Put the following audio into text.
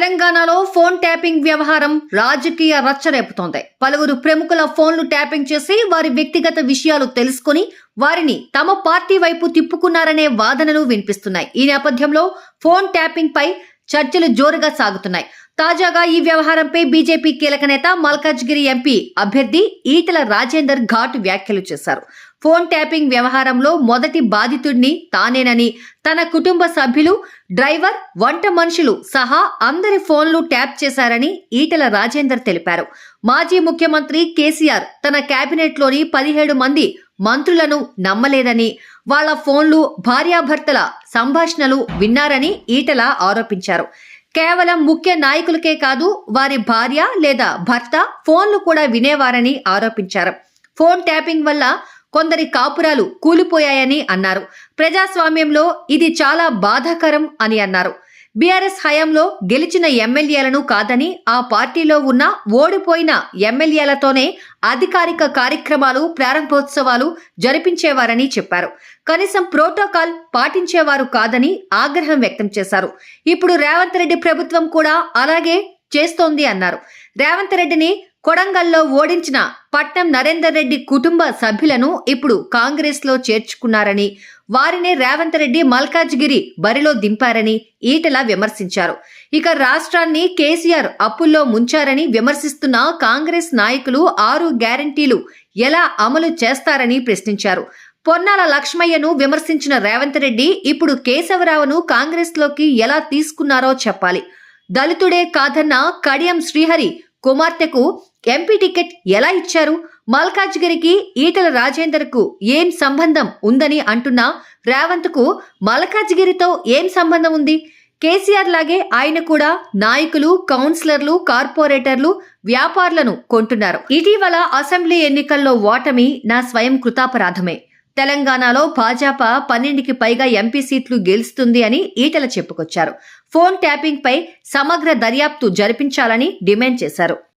తెలంగాణలో phone tapping వ్యవహారం రాజకీయ రచ్చ రేపుతోంది. పలువురు ప్రముఖుల ఫోన్లు ట్యాపింగ్ చేసి వారి వ్యక్తిగత విషయాలు తెలుసుకుని వారిని తమ పార్టీ వైపు తిప్పుకున్నారనే వాదనలు వినిపిస్తున్నాయి. ఈ నేపథ్యంలో ఫోన్ ట్యాపింగ్ పై చర్చలు జోరుగా సాగుతున్నాయి. తాజాగా ఈ వ్యవహారంపై బీజేపీ కీలక నేత మల్కాజ్గిరి ఎంపీ అభ్యర్థి ఈటల రాజేందర్ ఘాటు వ్యాఖ్యలు చేశారు. ఫోన్ ట్యాపింగ్ వ్యవహారంలో మొదటి బాధితుడిని తానేనని తన కుటుంబ సభ్యులు డ్రైవర్ వంట మనుషులు సహా అందరి ఫోన్లు ట్యాప్ చేశారని ఈటల రాజేందర్ తెలిపారు. మాజీ ముఖ్యమంత్రి కేసీఆర్ తన కేబినెట్లోని పదిహేడు మంది మంత్రులను నమ్మలేదని వాళ్ళ ఫోన్లు భార్యాభర్తల సంభాషణలు విన్నారని ఈటల ఆరోపించారు. కేవలం ముఖ్య నాయకులకే కాదు వారి భార్య లేదా భర్త ఫోన్లు కూడా వినేవారని ఆరోపించారు. ఫోన్ ట్యాపింగ్ వల్ల కొందరి కాపురాలు కూలిపోయాయని అన్నారు. ప్రజాస్వామ్యంలో ఇది చాలా బాధాకరం అని అన్నారు. బీఆర్ఎస్ హయాంలో గెలిచిన ఎమ్మెల్యేలను కాదని ఆ పార్టీలో ఉన్న ఓడిపోయిన ఎమ్మెల్యేలతోనే అధికారిక కార్యక్రమాలు ప్రారంభోత్సవాలు జరిపించేవారని చెప్పారు. కనీసం ప్రోటోకాల్ పాటించేవారు కాదని ఆగ్రహం వ్యక్తం చేశారు. ఇప్పుడు రేవంత్ రెడ్డి ప్రభుత్వం కూడా అలాగే చేస్తోంది అన్నారు. రేవంత్ రెడ్డిని కొడంగల్లో ఓడించిన పట్నం నరేందర్ రెడ్డి కుటుంబ సభ్యులను ఇప్పుడు కాంగ్రెస్లో చేర్చుకున్నారని వారినే రేవంత్ రెడ్డి మల్కాజ్గిరి బరిలో దింపారని ఈటల విమర్శించారు. ఇక రాష్ట్రాన్ని కేసీఆర్ అప్పుల్లో ముంచారని విమర్శిస్తున్న కాంగ్రెస్ నాయకులు ఆరు గ్యారంటీలు ఎలా అమలు చేస్తారని ప్రశ్నించారు. పొన్నాల లక్ష్మయ్యను విమర్శించిన రేవంత్ రెడ్డి ఇప్పుడు కేశవరావును కాంగ్రెస్లోకి ఎలా తీసుకున్నారో చెప్పాలి. దళితుడే కాదన్న కడియం శ్రీహరి కుమార్తెకు ఎంపీ టికెట్ ఎలా ఇచ్చారు? మల్కాజ్గిరికి ఈటల రాజేందర్కు ఏం సంబంధం ఉందని అంటున్న రేవంత్కు మల్కాజ్గిరితో ఏం సంబంధం ఉంది? కేసీఆర్ లాగే ఆయన కూడా నాయకులు కౌన్సిలర్లు కార్పొరేటర్లు వ్యాపారులను కొంటున్నారు. ఇటీవల అసెంబ్లీ ఎన్నికల్లో ఓటమి నా స్వయం కృతాపరాధమే. తెలంగాణలో భాజపా పన్నెండుకి పైగా ఎంపీ సీట్లు గెలుస్తుంది అని ఈటల చెప్పుకొచ్చారు. ఫోన్ ట్యాపింగ్ పై సమగ్ర దర్యాప్తు జరిపించాలని డిమాండ్ చేశారు.